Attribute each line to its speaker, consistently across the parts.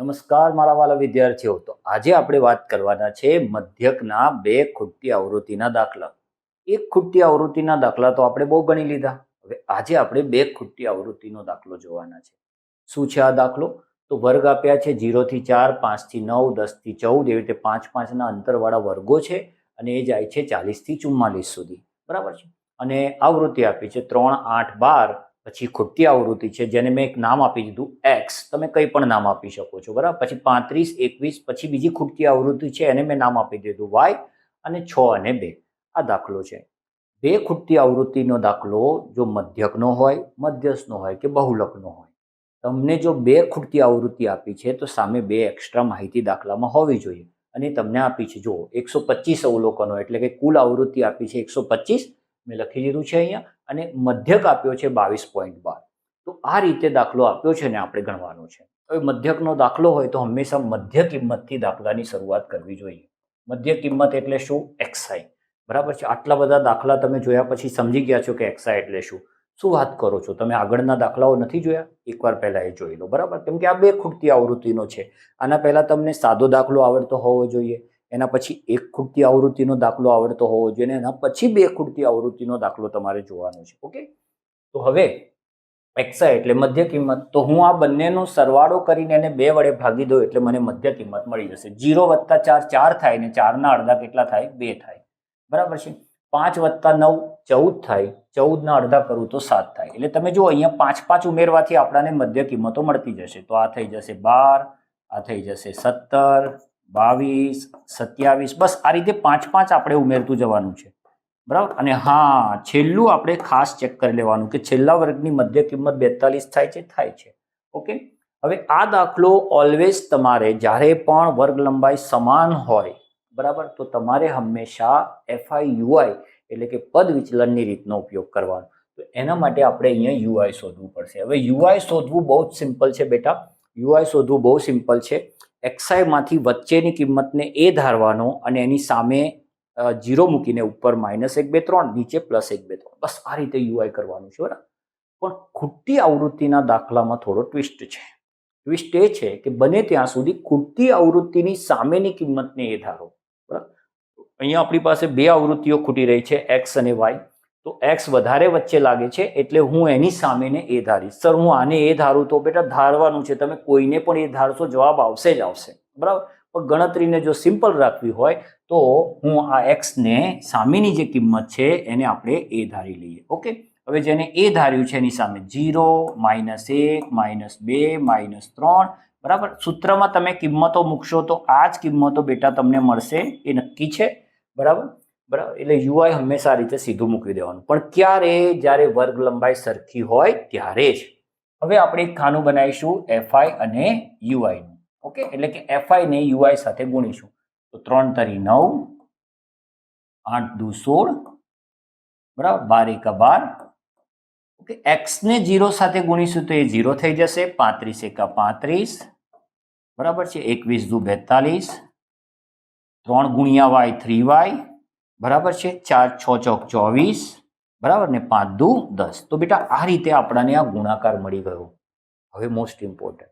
Speaker 1: નમસ્કાર, મારા વાલા વિદ્યાર્થીઓ. તો આજે આપણે વાત કરવાના છે મધ્યકના બે ખૂટતી આવૃત્તિના દાખલા. એક ખૂટતી આવૃત્તિના દાખલા તો આપણે બહુ ગણી લીધા. હવે આજે આપણે બે ખૂટતી આવૃત્તિનો દાખલો જોવાના છે. શું છે આ દાખલો? તો વર્ગ આપ્યા છે જીરોથી ચાર પાંચથી નવ દસથી ચૌદ, એવી રીતે પાંચ પાંચના અંતરવાળા વર્ગો છે અને એ જાય છે ચાલીસથી ચુમ્માલીસ સુધી. બરાબર છે? અને આવૃત્તિ આપી છે ત્રણ, આઠ, બાર પછી ખોટી આવૃત્તિ છે, જેને મેં એક નામ આપી દીધું એક્સ તમે કંઈ પણ નામ આપી શકો છો, બરાબર? પછી પાંત્રીસ, એકવીસ, પછી બીજી ખૂટતી આવૃત્તિ છે, એને મેં નામ આપી દીધું વાય અને છ અને બે. આ દાખલો છે. બે ખૂટતી આવૃત્તિનો દાખલો જો મધ્યકનો હોય મધ્યસ્થનો હોય કે બહુલકનો હોય, તમને જો બે ખૂટતી આવૃત્તિ આપી છે, તો સામે બે એક્સ્ટ્રા માહિતી દાખલામાં હોવી જોઈએ. અને તમને આપી છે જો એકસો પચીસ અવલોકનો, એટલે કે કુલ આવૃત્તિ આપી છે એકસો પચીસ મેં લખી દીધું છે અહીંયા અને મધ્યક આપ્યો છે બાવીસ પોઈન્ટ બાર. તો આ રીતે દાખલો આપ્યો છે ને આપણે ગણવાનો છે. હવે મધ્યકનો દાખલો હોય તો હંમેશા મધ્ય કિંમતથી દાખલાની શરૂઆત કરવી જોઈએ. મધ્ય કિંમત એટલે શું? એક્સઆઈ બરાબર છે? આટલા બધા દાખલા તમે જોયા પછી સમજી ગયા છો કે એક્સઆઈ એટલે શું? શું વાત કરો છો? તમે આગળના દાખલાઓ નથી જોયા? એકવાર પહેલાં એ જોઈ લો. બરાબર? કેમ કે આ બે ખૂટતી આવૃત્તિનો છે. આના પહેલાં તમને સાદો દાખલો આવડતો હોવો જોઈએ. એના પછી એક ખૂટતી આવૃત્તિનો દાખલો આવડતો હોવો જોઈએ અને એના પછી બે ખૂટતી આવૃત્તિનો દાખલો તમારે જોવાનો છે, ઓકે? તો હવે એક્સા એટલે મધ્ય કિંમત. તો હું આ બંનેનો સરવાળો કરીને એને બે વડે ભાગી દઉં એટલે મને મધ્ય કિંમત મળી જશે. જીરો વત્તા ચાર ચાર થાય ને ચારના અડધા કેટલા થાય? બે થાય. બરાબર છે? પાંચ વત્તા નવ ચૌદ થાય. ચૌદના અડધા કરું તો સાત થાય. એટલે તમે જુઓ, અહીંયા પાંચ પાંચ ઉમેરવાથી આપણાને મધ્ય કિંમતો મળતી જશે. તો આ થઈ જશે બાર, આ થઈ જશે સત્તર બાવીસ, સત્યાવીસ, બસ આ રીતે પાંચ પાંચ આપણે ઉમેરતું જવાનું છે. બરાબર? અને હા, છેલ્લું આપણે ખાસ ચેક કરી લેવાનું કે છેલ્લા વર્ગની મધ્ય કિંમત બેતાલીસ થાય છે થાય છે. ઓકે? હવે આ દાખલો ઓલવેઝ તમારે જ્યારે પણ વર્ગ લંબાઈ સમાન હોય, બરાબર? તો તમારે હંમેશા એફઆઈ યુઆઈ એટલે કે પદ વિચલનની રીતનો ઉપયોગ કરવાનો. તો એના માટે આપણે અહીંયા યુઆઈ શોધવું પડશે. હવે યુઆઈ શોધવું બહુ જ સિમ્પલ છે બેટા. યુઆઈ શોધવું બહુ સિમ્પલ છે. એક્સઆઈમાંથી વચ્ચેની કિંમતને એ ધારવાનો અને એની સામે જીરો મૂકીને ઉપર માઇનસ એક બે ત્રણ, નીચે પ્લસ એક બે ત્રણ. બસ આ રીતે યુઆઈ કરવાનું છે, બરાબર? પણ ખૂટતી આવૃત્તિના દાખલામાં થોડો ટ્વિસ્ટ છે. ટ્વિસ્ટ એ છે કે બને ત્યાં સુધી ખૂટતી આવૃત્તિની સામેની કિંમતને એ ધારો, બરાબર? અહીંયા આપણી પાસે બે આવૃત્તિઓ ખૂટી રહી છે એક્સ અને વાય તો એક્સ વધારે વચ્ચે લાગે છે એટલે હું એની સામેને એ ધારીશ. સર, હું આને એ ધારું તો બેટા ધારવાનું છે. તમે કોઈને પણ એ ધારશો, જવાબ આવશે જ આવશે. બરાબર? પણ ગણતરીને જો સિમ્પલ રાખવી હોય, તો હું આ એક્સને સામેની જે કિંમત છે, એને આપણે એ ધારી લઈએ. ઓકે? હવે જેને એ ધાર્યું છે, એની સામે જીરો માઇનસ એક, માઇનસ બે, માઇનસ ત્રણ. બરાબર? સૂત્રમાં તમે કિંમતો મૂકશો તો આ જ કિંમતો બેટા તમને મળશે. એ નક્કી છે. બરાબર? બરાબર? એટલે યુઆઈ હંમેશા રીતે સીધું મૂકી દેવાનું. પણ ક્યારે? જ્યારે વર્ગ લંબાઈ સરખી હોય ત્યારે જ. હવે આપણે એક ખાનું બનાવીશું, એફઆઈ અને યુઆઈનું. ઓકે? એટલે કે એફઆઈ ને યુઆઈ સાથે ગુણીશું. તો ત્રણ તરી નવ, આઠ દુ સોળ, બરાબર? બાર એકા બાર. ઓકે? એક્સને જીરો સાથે ગુણીશું તો એ જીરો થઈ જશે. પાંત્રીસ એકા પાંત્રીસ. બરાબર છે? એકવીસ દુ બેતાલીસ. ત્રણ ગુણ્યા વાય થ્રી વાય. બરાબર છે? ચાર, છ, ચોક, ચોવીસ. બરાબર? ને પાંચ, દુ, દસ. તો બેટા, આ રીતે આપણાને આ ગુણાકાર મળી ગયો. હવે મોસ્ટ ઇમ્પોર્ટન્ટ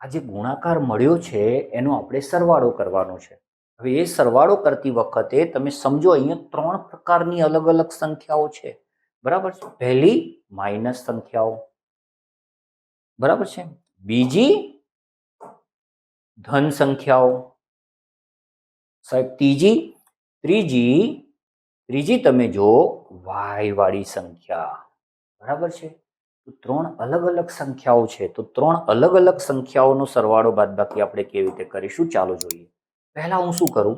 Speaker 1: આ જે ગુણાકાર મળ્યો છે, એનો આપણે સરવાળો કરવાનો છે. હવે એ સરવાળો કરતી વખતે તમે સમજો, અહીંયા ત્રણ પ્રકારની અલગ અલગ સંખ્યાઓ છે. બરાબર છે? પહેલી માઇનસ સંખ્યાઓ. બરાબર છે? બીજી, ધન સંખ્યાઓ. સાહેબ, ત્રીજી ત્રીજી ત્રીજી તમે જો વાય વાળી સંખ્યા, બરાબર છે? તો ત્રણ અલગ અલગ સંખ્યાઓ છે. તો ત્રણ અલગ અલગ સંખ્યાઓનો સરવાળો બાદબાકી આપણે કેવી રીતે કરીશું? ચાલો જોઈએ. પહેલાં હું શું કરું?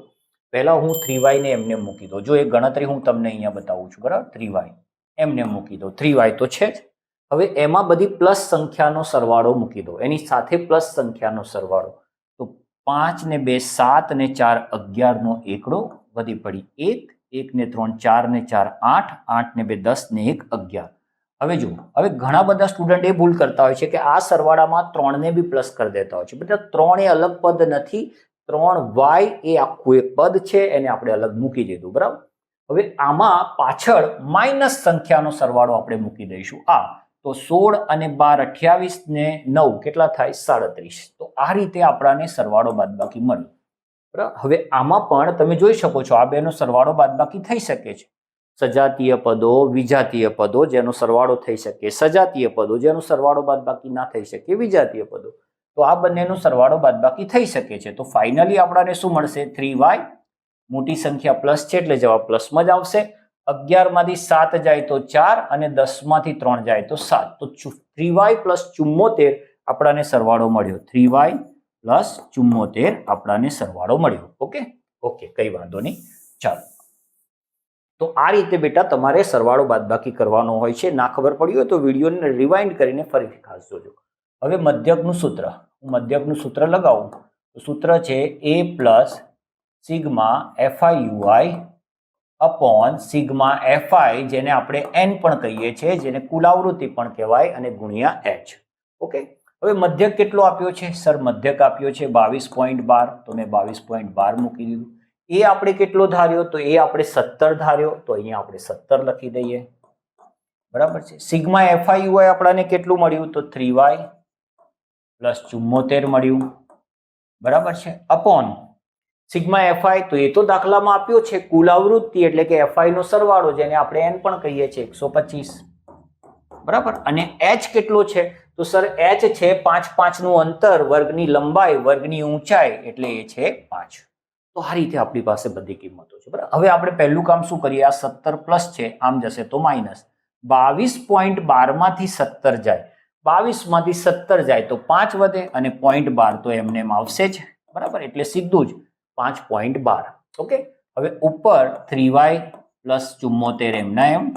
Speaker 1: પહેલાં હું થ્રી વાયને એમને મૂકી દઉં. જો એ ગણતરી હું તમને અહીંયા બતાવું છું, બરાબર? થ્રી વાય એમને મૂકી દો થ્રી વાય તો છે જ. હવે એમાં બધી પ્લસ સંખ્યાનો સરવાળો મૂકી દો એની સાથે પ્લસ સંખ્યાનો સરવાળો. તો પાંચ ને બે, સાત ને ચાર, અગિયારનો એકડો વધી પડી. એક એક ને ત્રણ ચાર ને ચાર, આઠ આઠ ને બે દસ ને એક, અગિયાર. હવે જુઓ, હવે ઘણા બધા સ્ટુડન્ટ એ ભૂલ કરતા હોય છે કે આ સરવાળામાં ત્રણને બી પ્લસ કરી દેતા હોય છે. બધા ત્રણ એ અલગ પદ નથી. ત્રણ વાય એ આખું એક પદ છે, એને આપણે અલગ મૂકી દીધું, બરાબર? હવે આમાં પાછળ માઇનસ સંખ્યાનો સરવાળો આપણે મૂકી દઈશું. આ, તો સોળ અને બાર અઠ્યાવીસ ને નવ, કેટલા થાય? સાડત્રીસ. તો આ રીતે આપણાને સરવાળો બાદબાકી મળ્યો બરાબર? હવે આમાં પણ તમે જોઈ શકો છો, આ બેનો સરવાળો બાદબાકી થઈ શકે છે. સજાતીય પદો, વિજાતીય પદો જેનો સરવાળો થઈ શકે, સજાતીય પદો જેનો સરવાળો બાદબાકી ના થઈ શકે, વિજાતીય પદો. તો આ બંનેનો સરવાળો બાદબાકી થઈ શકે છે. તો ફાઇનલી આપણાને શું મળશે? થ્રી વાય મોટી સંખ્યા પ્લસ છે એટલે જવાબ પ્લસમાં જ આવશે. અગિયારમાંથી સાત જાય તો ચાર અને દસમાંથી ત્રણ જાય તો સાત. તો થ્રી વાય પ્લસ ચુમ્મોતેર આપણાને સરવાળો મળ્યો. થ્રી વાય પ્લસ ચુમ્મોતેર આપણાને સરવાળો મળ્યો. ઓકે? ઓકે, કઈ વાંધો નહીં. ચાલો. તો આ રીતે બેટા તમારે સરવાળો બાદબાકી કરવાનો હોય છે. ના ખબર પડી હોય તો વિડીયોને રિવાઇન્ડ કરીને ફરીથી ખાસ જોજો. હવે મધ્યકનું સૂત્ર. હું મધ્યકનું સૂત્ર લગાવું. તો સૂત્ર છે A plus sigma F I U I upon sigma F I જેને આપણે એન પણ કહીએ છીએ, જેને કુલાવૃત્તિ પણ કહેવાય અને ગુણ્યા એચ ઓકે? હવે મધ્યક કેટલો આપ્યો છે? સર, મધ્યક આપ્યો છે બાવીસ પોઈન્ટ બાર. તો મેં બાવીસ પોઈન્ટ બાર મૂકી દીધું. એ આપણે કેટલો ધાર્યો? તો એ આપણે સત્તર ધાર્યો. તો અહીંયા આપણે સત્તર લખી દઈએ. બરાબર છે? સિગ્મા એફઆઈ આપણને કેટલું મળ્યું? તો થ્રી વાય પ્લસ ચુમ્મોતેર મળ્યું. બરાબર છે? અપોન સિગ્મા એફઆઈ, તો એ તો દાખલામાં આપ્યો છે કુલ આવૃત્તિ એટલે કે એફઆઈ નો સરવાળો, જેને આપણે એન પણ કહીએ છીએ, એકસો પચીસ. બરાબર? અને એચ કેટલો છે? તો સર એચ છે પાંચ પાંચનું અંતર, વર્ગની લંબાઈ, વર્ગની ઊંચાઈ એટલે એ છે પાંચ. તો આ રીતે આપણી પાસે બધી કિંમતો છે. બરાબર? હવે આપણે પહેલું કામ શું કરીએ? આ સત્તર પ્લસ છે, આમ જશે તો માઇનસ બાવીસ પોઈન્ટ બારમાંથી સત્તર જાય. બાવીસમાંથી સત્તર જાય તો પાંચ વધે અને પોઈન્ટ બાર તો એમને એમ આવશે જ. બરાબર? એટલે સીધું જ પાંચ પોઈન્ટ બાર. ઓકે? હવે ઉપર થ્રી વાય પ્લસ ચુમ્મોતેર એમના એમ.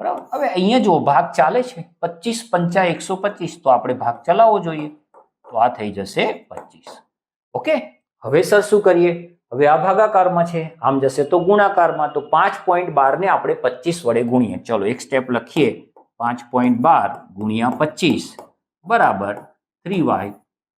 Speaker 1: બરાબર? હવે અહીંયા જો ભાગ ચાલે છે, પચીસ પંચા એકસો પચીસ, તો આપણે ભાગ ચલાવવો જોઈએ. તો આ થઈ જશે પચીસ. ઓકે? હવે સર શું કરીએ? હવે આ ભાગાકારમાં છે, આમ જશે તો ગુણાકારમાં, તો પાંચ પોઈન્ટ બારને આપણે પચીસ વડે ગુણીએ. ચલો, એક સ્ટેપ લખીએ. પાંચ પોઈન્ટ બાર ગુણ્યા પચીસ, બરાબર થ્રી વાય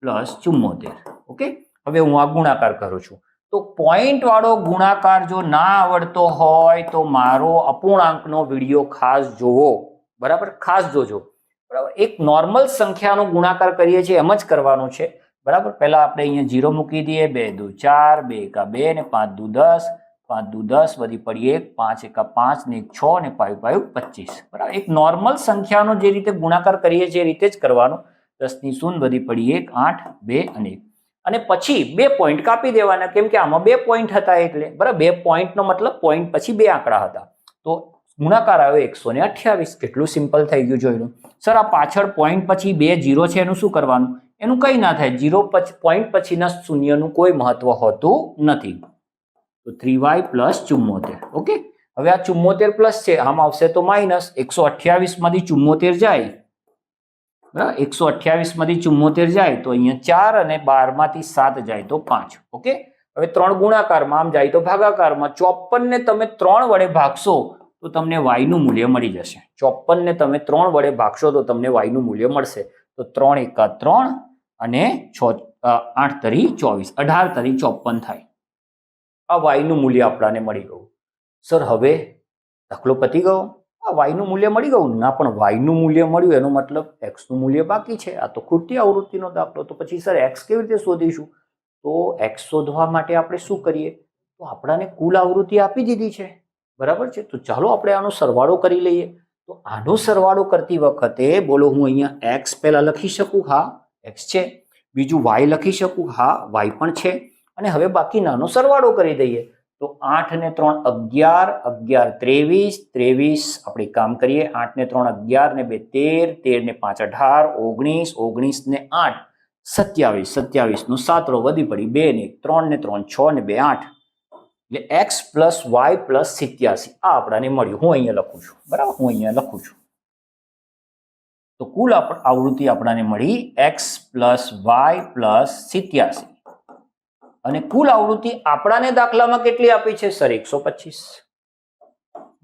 Speaker 1: પ્લસ ચુમ્મોતેર. ઓકે? હવે હું આ ગુણાકાર કરું છું. તો પોઈન્ટ વાળો ગુણાકાર જો ના આવડતો હોય તો મારો અપૂર્ણાંકનો વીડિયો ખાસ જોવો. બરાબર? ખાસ જોજો. બરાબર? એક નોર્મલ સંખ્યાનો ગુણાકાર કરીએ છીએ, એમ જ કરવાનો છે. બરાબર? પહેલા આપણે અહીંયા જીરો મૂકી દઈએ. બે, દુ, ચાર, બે, એકા, બે ને પાંચ, દુ, દસ. પાંચ, દુ, દસ વધી પડી એક, પાંચ, એકા, પાંચ ને એક છ ને પાયું પાયું પચીસ. બરાબર? એક નોર્મલ સંખ્યાનો જે રીતે ગુણાકાર કરીએ છીએ એ રીતે જ કરવાનો. દસની શૂન્ય વધી પડી એક, આઠ, બે અને એક. અને પછી બે પોઈન્ટ કાપી દેવાના, કેમ કે આમાં બે પોઈન્ટ હતા એટલે. બરાબર? બે પોઈન્ટનો મતલબ પોઈન્ટ પછી બે આંકડા હતા. તો ગુણાકાર આવ્યો એકસો ને અઠ્યાવીસ. કેટલું સિમ્પલ થઈ ગયું જોઈ લો સર, આ પાછળ પોઈન્ટ પછી બે જીરો છે, એનું શું કરવાનું? એનું કંઈ ના થાય. જીરો પોઈન્ટ પછીના શૂન્યનું કોઈ મહત્વ હોતું નથી. તો થ્રી વાય પ્લસ ચુમ્મોતેર. ઓકે? હવે આ ચુમ્મોતેર પ્લસ છે. આમ આવશે તો માઇનસ એકસો અઠ્યાવીસમાંથી ચુમ્મોતેર જાય. બરાબર? એકસો અઠ્યાવીસમાંથી ચુમ્મોતેર જાય તો અહીંયા ચાર અને બારમાંથી સાત જાય તો પાંચ. ઓકે? હવે ત્રણ ગુણાકારમાં, આમ જાય તો ભાગાકારમાં ચોપનને તમે ત્રણ વડે ભાગશો તો તમને વાયનું મૂલ્ય મળી જશે. ચોપનને તમે ત્રણ વડે ભાગશો તો તમને વાયનું મૂલ્ય મળશે. તો ત્રણ એકા ત્રણ અને છ આઠ તરી ચોવીસ. અઢાર તરી ચોપન થાય. આ વાયનું મૂલ્ય આપણાને મળી ગયું. સર, હવે દાખલો પતી ગયો. આ વાયનું મૂલ્ય મળી ગયું? ના, પણ વાયનું મૂલ્ય મળ્યું, એનો મતલબ એક્સનું મૂલ્ય બાકી છે. આ તો ખોટી આવૃત્તિનો દાખલો. તો પછી સર એક્સ કેવી રીતે શોધીશું? તો એક્સ શોધવા માટે આપણે શું કરીએ? તો આપણાને કુલ આવૃત્તિ આપી દીધી છે. બરાબર છે? તો ચાલો આપણે આનો સરવાળો કરી લઈએ. તો આનો સરવાળો કરતી વખતે બોલો, હું અહીંયા એક્સ પહેલાં લખી શકું? હા એક્સ છે. બીજું વાય લખી શકું? હા વાય પણ છે. અને હવે બાકી નાનો સરવાળો કરી દઈએ. તો આઠ ને ત્રણ અગિયાર અગિયાર ત્રેવીસ ત્રેવીસ આપણે કામ કરીએ, આઠ ને ત્રણ અગિયાર ને બે તેર તેર ને પાંચ અઢાર, ઓગણીસ ઓગણીસ ને આઠ, સત્યાવીસ સત્યાવીસ નો સાતરો વધી પડી, બે ને ત્રણ ને ત્રણ, છ ને બે આઠ. એટલે એક્સ પ્લસ વાય પ્લસ સિત્યાસી, આ આપણાને મળ્યું. હું અહીંયા લખું છું, બરાબર? હું અહીંયા લખું છું. તો કુલ આવૃત્તિ આપણાને મળી એક્સ પ્લસ વાય પ્લસ સિત્યાસી. અને કુલ આવૃત્તિ આપણાને દાખલામાં કેટલી આપી છે? સર, એકસો પચીસ.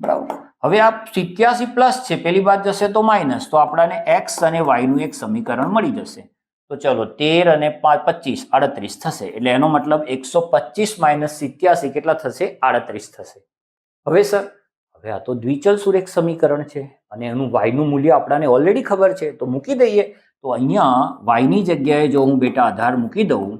Speaker 1: બરાબર. હવે આ સિત્યાસી પ્લસ છે, પેલી બાદ જશે તો માઇનસ. તો આપણાને એક્સ અને વાયનું એક સમીકરણ મળી જશે. તો ચલો, તેર અને પાંચ પચીસ, આડત્રીસ થશે. એટલે એનો મતલબ એકસો પચીસ માઇનસ સિત્યાસી કેટલા થશે? આડત્રીસ થશે. હવે સર, હવે આ તો દ્વિચલ સુરેખ સમીકરણ છે અને એનું વાયનું મૂલ્ય આપણાને ઓલરેડી ખબર છે. તો મૂકી દઈએ. તો અહીંયા વાયની જગ્યાએ જો હું બેટા આધાર મૂકી દઉં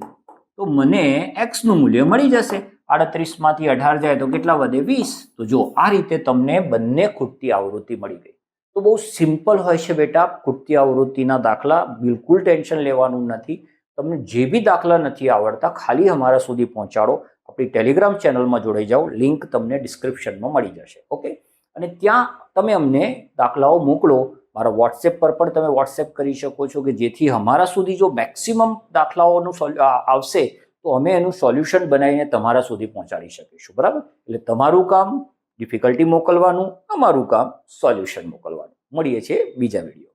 Speaker 1: તો મને એક્સનું મૂલ્ય મળી જશે. આડત્રીસમાંથી અઢાર જાય તો કેટલા વધે? વીસ. તો જો આ રીતે તમને બંને ખૂટતી આવૃત્તિ મળી ગઈ. તો બહુ સિમ્પલ હોય છે બેટા. ખૂટતી આવૃત્તિના દાખલા બિલકુલ ટેન્શન લેવાનું નથી. તમને જે બી દાખલા નથી આવડતા, ખાલી અમારા સુધી પહોંચાડો. આપણી ટેલિગ્રામ ચેનલમાં જોડાઈ જાઓ. લિંક તમને ડિસ્ક્રિપ્શનમાં મળી જશે. ઓકે? અને ત્યાં તમે અમને દાખલાઓ મોકલો. મારા વોટ્સએપ પર પણ તમે વોટ્સએપ કરી શકો છો કે જેથી અમારા સુધી જો મેક્સિમમ દાખલાઓનું આવશે, તો અમે એનું સોલ્યુશન બનાવીને તમારા સુધી પહોંચાડી શકીશું. બરાબર? એટલે તમારું કામ ડિફિકલ્ટી મોકલવાનું, અમારું કામ સોલ્યુશન મોકલવાનું. મળીએ છીએ બીજા વીડિયો